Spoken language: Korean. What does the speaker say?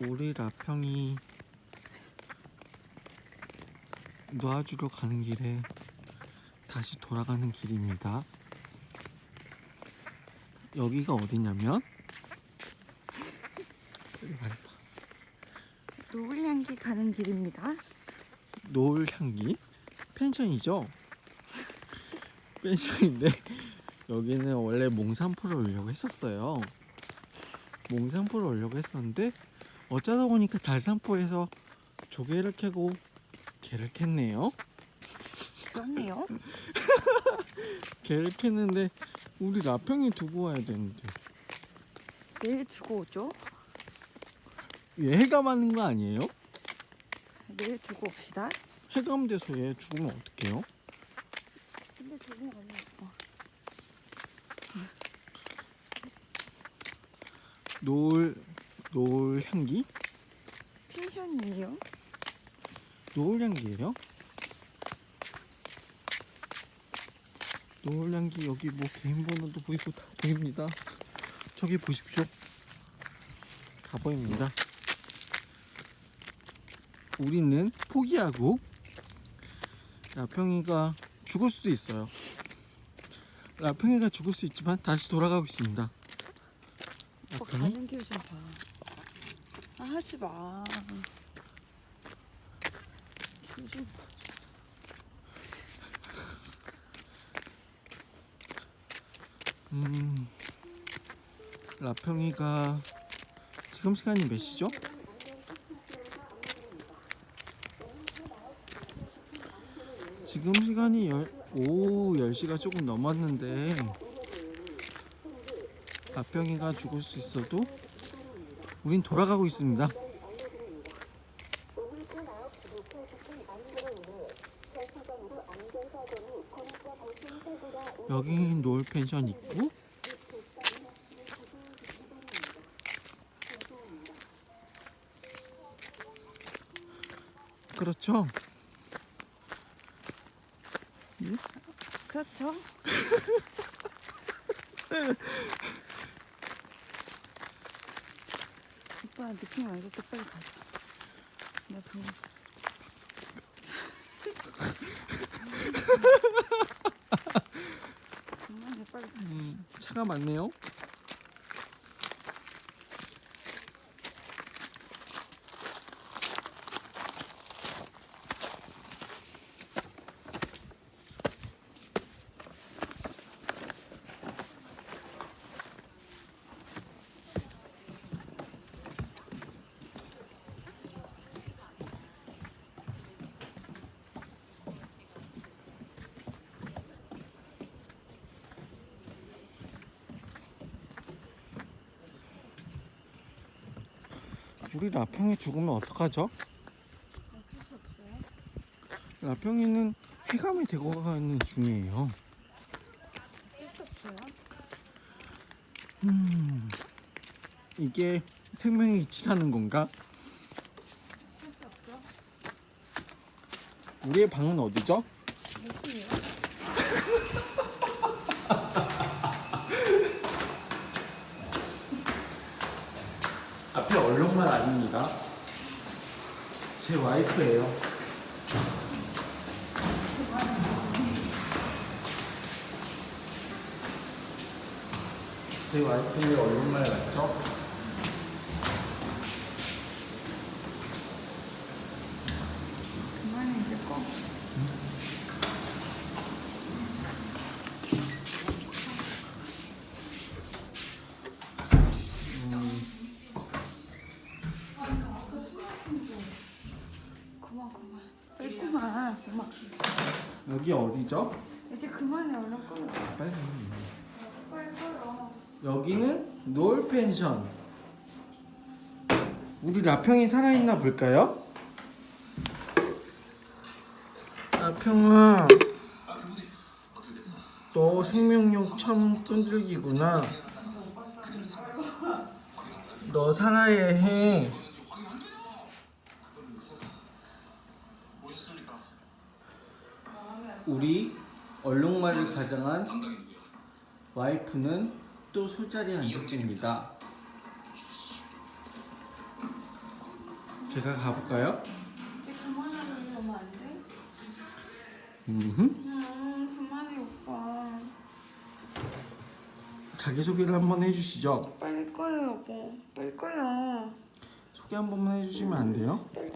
우리 라 평이 놓아주러 가는 길에 다시 돌아가는 길입니다. 여기가 어디냐면. 노을향기 가는 길입니다. 노을향기 펜션이죠. 펜션인데 여기는 원래 몽산포를 오려고 했었어요. 몽산포를 오려고 했었는데 어쩌다 보니까 달산포에서 조개를 캐고 개를 캤네요. 그렇네요. 개를 캤는데 우리 라평이 두고 와야 되는데 내일 두고 오죠. 얘 해감하는 거 아니에요? 내일 두고 옵시다. 해감돼서 얘 죽으면 어떡해요? 근데 저기 너무 예뻐. 노을 노을 향기? 펜션이에요. 노을 향기예요? 노을 향기 여기 뭐 개인 번호도 보이고 다 보입니다. 저기 보십시오. 다 보입니다. 우리는 포기하고 라평이가 죽을 수도 있어요. 라평이가 죽을 수 있지만 다시 돌아가고 있습니다. 오빠 라평이 가는 길 좀 봐. 아, 하지 마. 길좀 봐. 음, 라평이가 지금 시간이 몇 시죠? 지금 시간이 열, 오후 10시가 조금 넘었는데 라평이가 죽을 수 있어도 우린 돌아가고 있습니다. 여기 노을 펜션 있고 그렇죠. 그렇죠. 오빠 느낌 알겠죠? 빨리 가자. 나 병원. 그만해 빨리 가. 음, 차가 많네요. 우리 라평이 죽으면 어떡하죠? 어쩔 수 없어요. 라평이는 해감이 되고 가는 중이에요. 어쩔 수 없어요. 음, 이게 생명의 이치라는 건가? 어쩔 수 없죠. 우리의 방은 어디죠? 여기에요. 앞에 아닙니다. 제 와이프예요. 제 와이프의 맞죠? 그만해 이제 꺼. 그만 그만. 여기 어디죠? 이제 그만해 얼른 꺼. 빨리. 빨리 꺼요. 여기는 노을 펜션. 우리 라평이 살아있나 볼까요? 라평아, 너 생명력 참 끈질기구나. 너 살아야 해. 우리 얼룩말을 가장한 와이프는 또 술자리에 앉았습니다. 제가 가볼까요? 이제 그만하면 너무 안 돼? 음흠. 음, 그만해 오빠. 자기소개를 한번 해주시죠. 빨리 꺼요 여보. 빨리 꺼요. 소개 한 번만 해주시면 안 돼요? 빨리